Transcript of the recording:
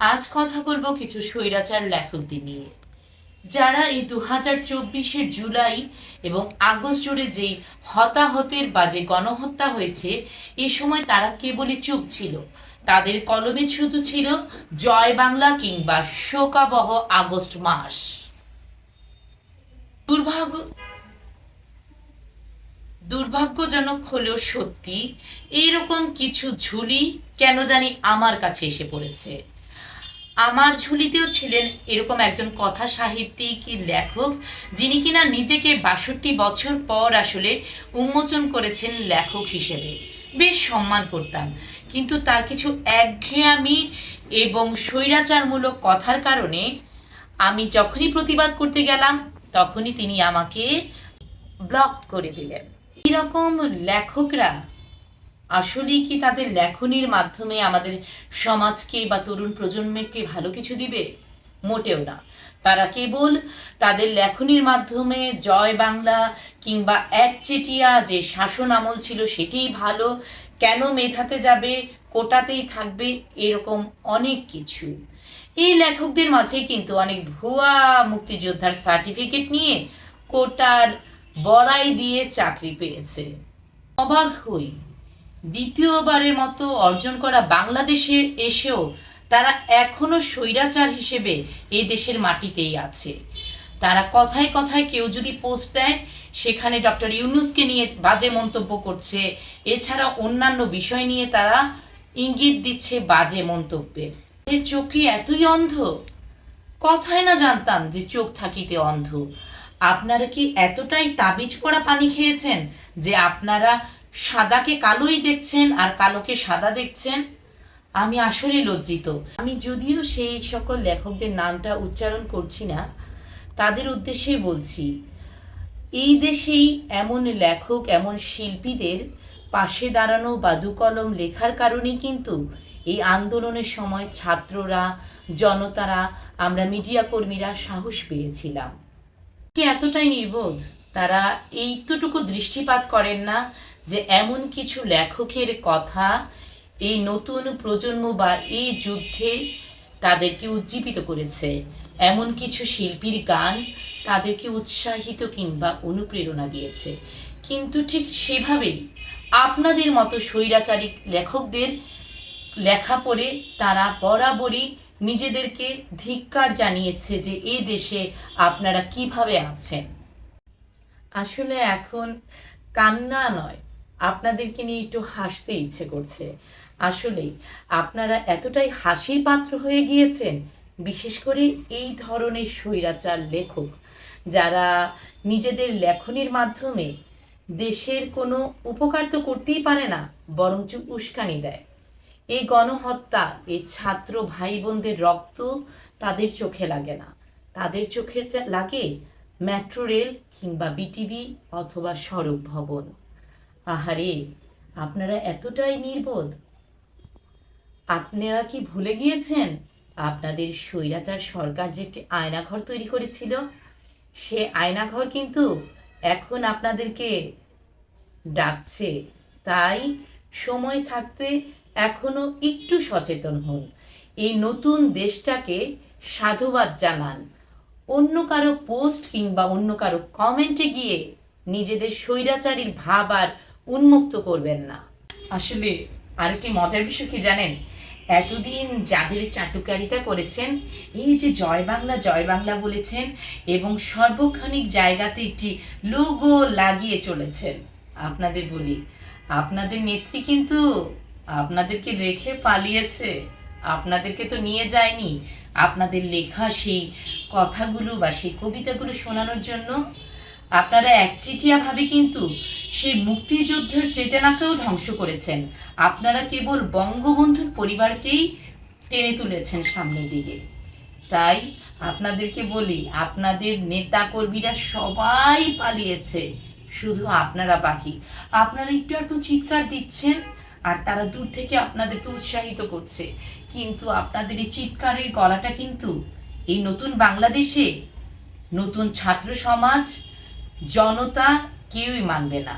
আজ কথা বলব কিছু স্বৈরাচার লেখকদের নিয়ে। যারা এই দু হাজার চব্বিশের জুলাই এবং আগস্ট জুড়ে যেই হতাহতের বাজে গণহত্যা হয়েছে, এ সময় তারা কেবলই চুপ ছিল। তাদের কলমে শুধু ছিল, জয় বাংলা কিংবা শোকাবহ আগস্ট মাস। দুর্ভাগ্য, দুর্ভাগ্যজনক হলেও সত্যি, এইরকম কিছু ঝুলি কেন জানি আমার কাছে এসে পড়েছে। আমার ঝুলিতেও ছিলেন এরকম একজন কথা সাহিত্যিক, লেখক, যিনি কিনা নিজেকে বাষট্টি বছর পর আসলে উন্মোচন করেছেন লেখক হিসেবে। বেশ সম্মান করতাম। কিন্তু তার কিছু একঘেয়ামি এবং স্বৈরাচারমূলক কথার কারণে আমি যখনই প্রতিবাদ করতে গেলাম, তখনই তিনি আমাকে ব্লক করে দিলেন। এরকম লেখকরা আসলেই কি তাদের লেখনীর মাধ্যমে আমাদের সমাজকে বা তরুণ প্রজন্মকে ভালো কিছু দিবে? মোটেও না। তারা কেবল তাদের লেখনীর মাধ্যমে জয় বাংলা কিংবা একচেটিয়া যে শাসন আমল ছিল সেটিই ভালো, কেন মেধাতে যাবে, কোটাতেই থাকবে, এরকম অনেক কিছু এই লেখকদের মাঝে কিন্তু অনেক ভুয়া মুক্তিযোদ্ধার সার্টিফিকেট নিয়ে কোটার বড়াই দিয়ে চাকরি পেয়েছে। অবাক হই। দ্বিতীয়বারের মতো অর্জন করা বাংলাদেশে এসেও তারা এখনও স্বৈরাচার হিসেবে এই দেশের মাটিতেই আছে। তারা কথায় কথায় কেউ যদি পোস্ট দেয়, সেখানে ডক্টর ইউনুসকে নিয়ে বাজে মন্তব্য করছে। এছাড়া অন্যান্য বিষয় নিয়ে তারা ইঙ্গিত দিচ্ছে বাজে মন্তব্যে। এর চোখে এতই অন্ধ? কথায় না জানতাম যে চোখ থাকিতে অন্ধ। আপনারা কি এতটাই তাবিজ পড়া পানি খেয়েছেন যে আপনারা সাদাকে কালোই দেখছেন আর কালোকে সাদা দেখছেন। আমি আসলে লজ্জিত। আমি যদিও সেই সকল লেখকদের নামটা উচ্চারণ করছি না, তাদের উদ্দেশ্যে বলছি, এই দেশেই এমন লেখক, এমন শিল্পীদের পাশে দাঁড়ানো বা দুকলম লেখার কারণেই কিন্তু এই আন্দোলনের সময় ছাত্ররা, জনতারা, আমরা মিডিয়া কর্মীরা সাহস পেয়েছিলাম। কি এতটাই নির্বোধ। তারা এইটুকু দৃষ্টিপাত করেন না যে এমন কিছু লেখকের কথা এই নতুন প্রজন্ম বা এই যুদ্ধে তাদেরকে উজ্জীবিত করেছে। এমন কিছু শিল্পীর গান তাদেরকে উৎসাহিত কিংবা অনুপ্রেরণা দিয়েছে। কিন্তু ঠিক সেভাবেই আপনাদের মতো স্বৈরাচারিক লেখকদের লেখা পড়ে তারা বরাবরই নিজেদেরকে ধিক্কার জানিয়েছে যে এই দেশে আপনারা কীভাবে আছেন। আসলে এখন কান্না নয়, আপনাদেরকে নিয়ে একটু হাসতে ইচ্ছে করছে। আসলেই আপনারা এতটাই হাসির পাত্র হয়ে গিয়েছেন, বিশেষ করে এই ধরনের স্বৈরাচার লেখক, যারা নিজেদের লেখনীর মাধ্যমে দেশের কোনো উপকার তো করতেই পারে না, বরঞ্চ উস্কানি দেয়। এই গণহত্যা, এই ছাত্র ভাই বোনদের রক্ত তাদের চোখে লাগে না। তাদের চোখে লাগে মেট্রো রেল কিংবা বিটিভি অথবা সড়ক ভবন। আহারে, আপনারা এতটাই নির্বোধ। আপনারা কি ভুলে গিয়েছেন? আপনাদের স্বৈরাচার সরকার যে একটি আয়নাঘর তৈরি করেছিল, সে আয়নাঘর কিন্তু এখন আপনাদেরকে ডাকছে। তাই সময় থাকতে এখনও একটু সচেতন হন। এই নতুন দেশটাকে সাধুবাদ জানান। অন্য কারও পোস্ট কিংবা অন্য কারও কমেন্টে গিয়ে নিজেদের স্বৈরাচারীর ভাব আর উন্মুক্ত করবেন না। আসলে আরেকটি মজার বিষয় কি জানেন? এতদিন যাদের চাটুকারিতা করেছেন, এই যে জয় বাংলা জয় বাংলা বলেছেন এবং সর্বক্ষণিক জায়গাতে একটি লোগো লাগিয়ে চলেছেন, আপনাদের বলি। আপনাদের নেত্রী কিন্তু আপনাদেরকে রেখে পালিয়েছে। আপনাদেরকে তো নিয়ে যায়নি। আপনাদের লেখা সেই কথাগুলো বা সেই কবিতাগুলো শোনানোর জন্য আপনারা একচিটিয়াভাবে কিন্তু সেই মুক্তিযুদ্ধের চেতনাকেও ধ্বংস করেছেন। আপনারা কেবল বঙ্গবন্ধুর পরিবারকেই টেনে তুলেছেন সামনের দিকে। তাই আপনাদেরকে বলি, আপনাদের নেতা কর্মীরা সবাই পালিয়েছে, শুধু আপনারা বাকি। আপনারা একটু একটু চিৎকার দিচ্ছেন আর তারা দূর থেকে আপনাদেরকে উৎসাহিত করছে। কিন্তু আপনাদের এই চিৎকারের গলাটা কিন্তু এই নতুন বাংলাদেশে, নতুন ছাত্র সমাজ, জনতা কেউই মানবে না।